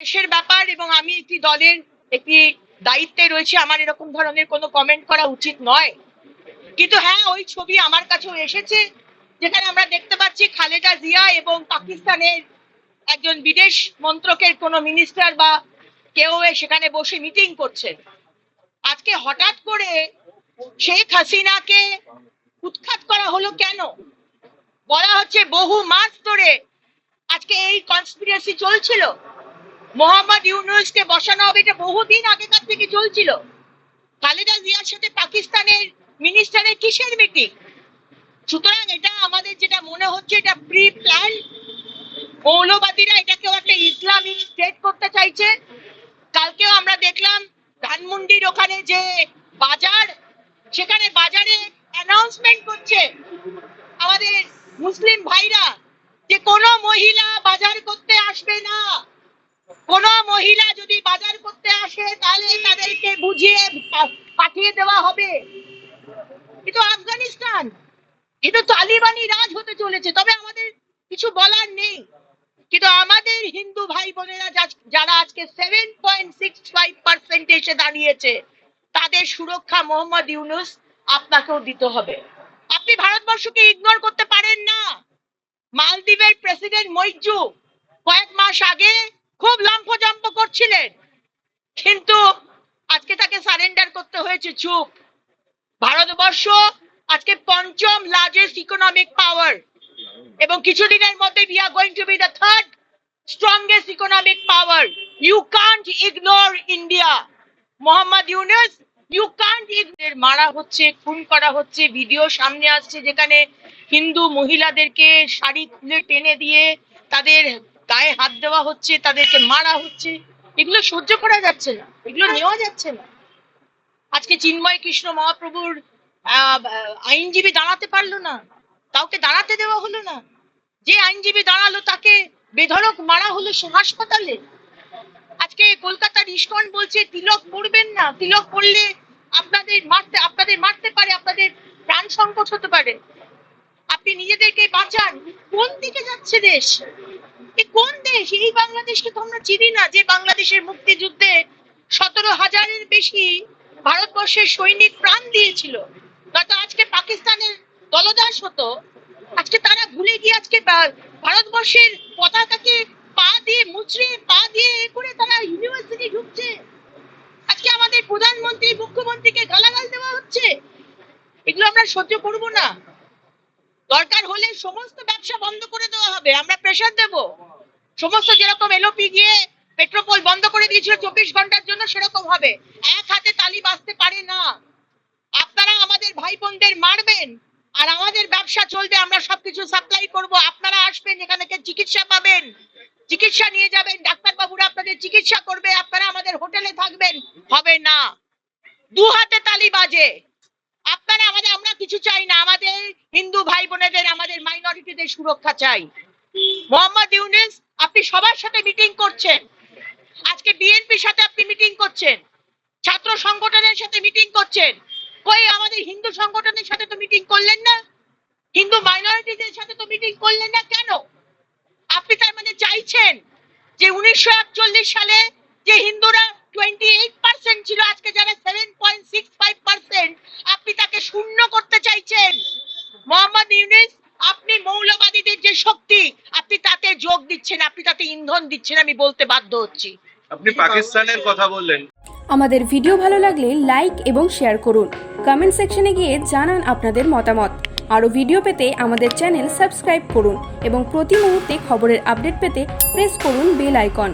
দেশের ব্যাপার এবং আমি একটি দলের একটি দায়িত্বে রয়েছে, আমার এরকম ধরনের কোনো কমেন্ট করা উচিত নয়। কিন্তু হ্যাঁ ওই ছবি আমার কাছেও এসেছে, যেখানে আমরা দেখতে পাচ্ছি খালেদা জিয়া এবং পাকিস্তানের একজন বিদেশ মন্ত্রকের কোনো মিনিস্টার বা কেউ সেখানে বসে মিটিং করছেন আজকে হঠাৎ করে শেখ হাসিনাকে উৎখাত করা হলো কেন? বলা হচ্ছে বহু মাস ধরে আজকে এই কনস্পিরেসি চলছিল। মোহাম্মদ ইউনুসকে বসানো হবে এটা বহুদিন আগেকার থেকে চলছিল। খালেদা জিয়ার সাথে পাকিস্তানের মিনিস্টারের কিসের মিটিং সুতরাং এটা আমাদের যেটা মনে হচ্ছে, এটা প্রি প্ল্যান মৌলবাদীরা এটাকেও একটা ইসলামিক স্টেট করতে চাইছে। কালকেও আমরা দেখলাম ধানমন্ডির ওখানে যে বাজার, সেখানে বাজারে অ্যানাউন্সমেন্ট করছে আমাদের মুসলিম ভাইরা যে কোনো মহিলা বাজার করতে আসবে না। কোন মহিলা যদি বাজার করতে আসে, তাহলে তাদেরকে বুঝিয়ে পাঠিয়ে দেওয়া হবে। কিন্তু আফগানিস্তান। কিন্তু তালিবানি রাজ হতে চলেছে। তবে আমাদের কিছু বলার নেই। কিন্তু আমাদের হিন্দু ভাই বোনেরা যারা আজকে seven point six five percent এসে দাঁড়িয়েছে, তাদের সুরক্ষা মোহাম্মদ ইউনুস আপনাকেও দিতে হবে। আপনি ভারতবর্ষকে ইগনোর করতে পারেন না। মালদ্বীপের প্রেসিডেন্ট মৈজু কয়েক মাস আগে খুব লম্ফজম্প করছিলেন। কিন্তু আজকে তাকে সারেন্ডার করতে হয়েছে, চুপ। ভারতবর্ষ আজকে পঞ্চম লার্জেস্ট ইকোনমিক পাওয়ার এবং কিছুদিনের মধ্যে we are going to be the third strongest economic power you can't ignore India Mohammad Yunus you can't ignore মারা হচ্ছে, খুন করা হচ্ছে ভিডিও সামনে আসছে যেখানে হিন্দু মহিলাদেরকে শাড়ি খুলে টেনে দিয়ে তাদের গায়ে হাত দেওয়া হচ্ছে, তাদেরকে মারা হচ্ছে, এগুলো সহ্য করা যাচ্ছে না, এগুলো নেওয়া যাচ্ছে না। আজকে চিন্ময় কৃষ্ণ মহাপ্রভুর আইনজীবী দাঁড়াতে পারল না, কাউকে দাঁড়াতে দেওয়া হলো না। যে আইনজীবী দাঁড়াল, তাকে বেধড়ক মারা হলো হাসপাতালে। আজকে কলকাতার ইস্কন বলছে, তিলক করবেন না, তিলক করলে আপনাদের মারতে আপনাদের মারতে পারে, আপনাদের প্রাণ সংকট হতে পারে। আপনি নিজেদেরকে বাঁচান, কোন দিকে যাচ্ছে দেশ? এ কোন দেশ? এই বাংলাদেশকে তো আমরা চিনি না, যে বাংলাদেশের মুক্তিযুদ্ধে সতেরো হাজারের বেশি ভারতবর্ষের সৈনিক প্রাণ দিয়েছিল। নয়তো আজকে পাকিস্তানের দলদাস হতো, আজকে তারা ভুলে গিয়ে আজকে ভারতবর্ষের পতাকাকে পা দিয়ে মুচড়ে, পা দিয়ে এ করে তারা ইউনিভার্সিটি ঢুকছে। আজকে আমাদের প্রধানমন্ত্রী, মুখ্যমন্ত্রীকে গালাগাল দেওয়া হচ্ছে। এগুলো আমরা সহ্য করব না। দরকার হলে সমস্ত ব্যবসা বন্ধ করে দেওয়া হবে, আমরা প্রেশার দেব। সমস্ত যেরকম এলওপি গিয়ে পেট্রোপোল বন্ধ করে দিয়েছিল চব্বিশ ঘণ্টার জন্য, সেরকম হবে। এক হাতে তালি বাজতে পারে না। আপনারা আমাদের ভাই বোনদের মারবেন, আর আমাদের ব্যবসা চলবে, আমরা সবকিছু সাপ্লাই করব। আপনারা আসবেন, এখান চিকিৎসা পাবেন। চিকিৎসা নিয়ে যাবেন, ডাক্তারবাবুরা আপনাদের চিকিৎসা করবে, আপনারা আমাদের হোটেলে থাকবেন। হবে না। দু হাতে তালি বাজে। আপনারা আমাদের, আমরা কিছু চাই না। আমাদের হিন্দু ভাই বোনেদের আমাদের মাইনরিটিদের সুরক্ষা চাই। মোহাম্মদ ইউনুস আপনি সবার সাথে মিটিং করছেন। আজকে বিএনপির সাথে আপনি মিটিং করছেন। ছাত্র সংগঠনের সাথে মিটিং করছেন। কই আমাদের হিন্দু সংগঠনের সাথে তো মিটিং করলেন না? হিন্দু মাইনরিটিদের সাথে তো মিটিং করলেন না কেন? আপনি তার মানে চাইছেন যে উনিশশো একচল্লিশ সালে যে হিন্দুরা টোয়েন্টি এইট পার্সেন্ট ছিল, আজকে যারা seven point six five percent আপনি তাকে শূন্য করতে চাইছেন। মোহাম্মদ ইউনিস, আপনি মৌলবাদীদের যে শক্তি আপনি তাতে যোগ দিচ্ছেন আপনি তাতে ইন্ধন দিচ্ছেন আমি বলতে বাধ্য হচ্ছি। আপনি পাকিস্তানের কথা বললেন। আমাদের ভিডিও ভালো লাগলে লাইক এবং শেয়ার করুন। কমেন্ট সেকশনে গিয়ে জানান আপনাদের মতামত। আরও ভিডিও পেতে আমাদের চ্যানেল সাবস্ক্রাইব করুন এবং প্রতি মুহূর্তে খবরের আপডেট পেতে প্রেস করুন বেল আইকন।